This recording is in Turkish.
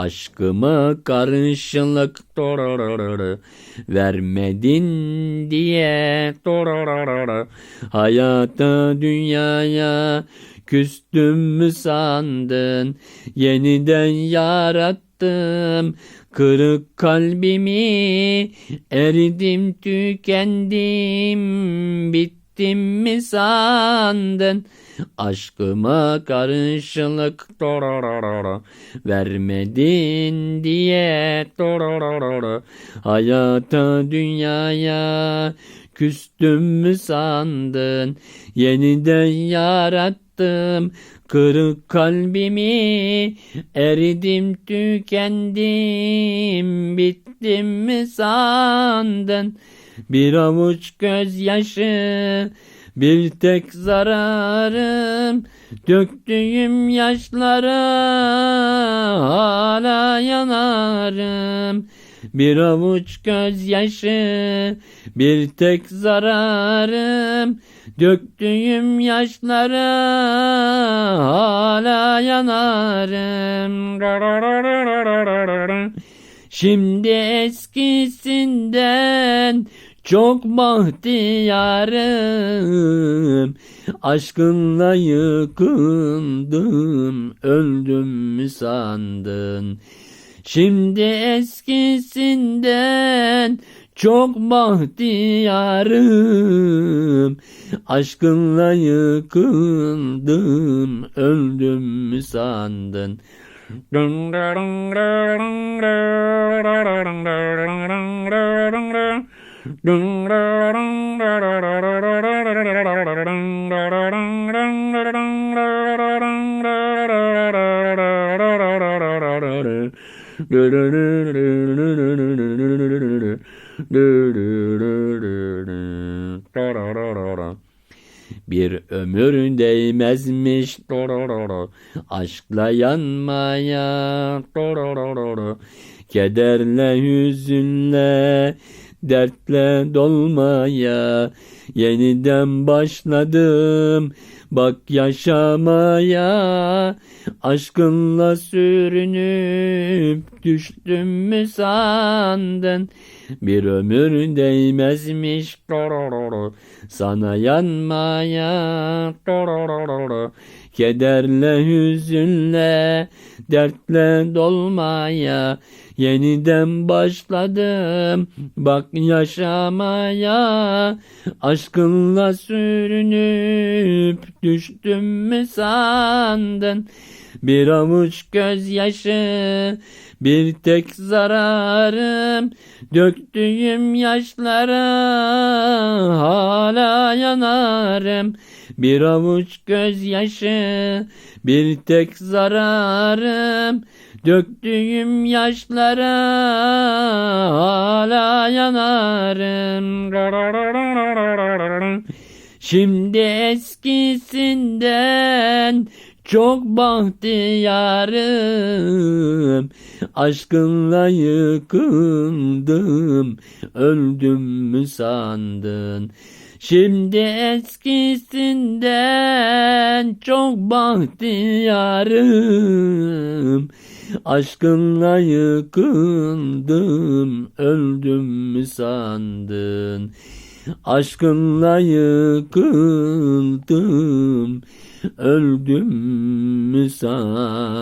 Aşkıma karşılık vermedin diye hayata dünyaya küstüm mü sandın? Yeniden yarattım. Kırık kalbimi eridim tükendim. Bittim mi sandın aşkıma karşılık vermedin diye hayata dünyaya küstüm mü sandın? Yeniden yarattım. Kırık kalbimi eridim tükendim. Bittim mi sandın? Bir avuç gözyaşı bir tek zararım döktüğüm yaşlara hala yanarım. Bir avuç gözyaşı bir tek zararım döktüğüm yaşlara hala yanarım. Şimdi eskisinden çok bahtiyarım Aşkınla yıkıldım Öldüm mü sandın? Şimdi eskisinden çok bahtiyarım Aşkınla yıkıldım Öldüm mü sandın Bir ömür değmezmiş. Aşkla yanmaya. Kederle hüzünle dertle dolmaya. Yeniden başladım bak yaşamaya. Aşkınla sürünüp düştüm mü sandın? Bir ömür değmezmiş. Sana yanmaya. Kederle hüzünle dertle dolmaya yeniden başladım bak yaşamaya. Aşkınla sürünüp düştüm mü sandın? Bir avuç gözyaşı bir tek zararım. Döktüğüm yaşlara hala yanarım. Bir avuç gözyaşı bir tek zararım döktüğüm yaşlara hala yanarım. Şimdi eskisinden çok bahtiyarım. Aşkınla yıkıldım Öldüm mü sandın Şimdi eskisinden çok bahtiyarım Aşkınla yıkıldım Öldüm mü sandın Aşkınla yıkıldım Öldüm mü sandın?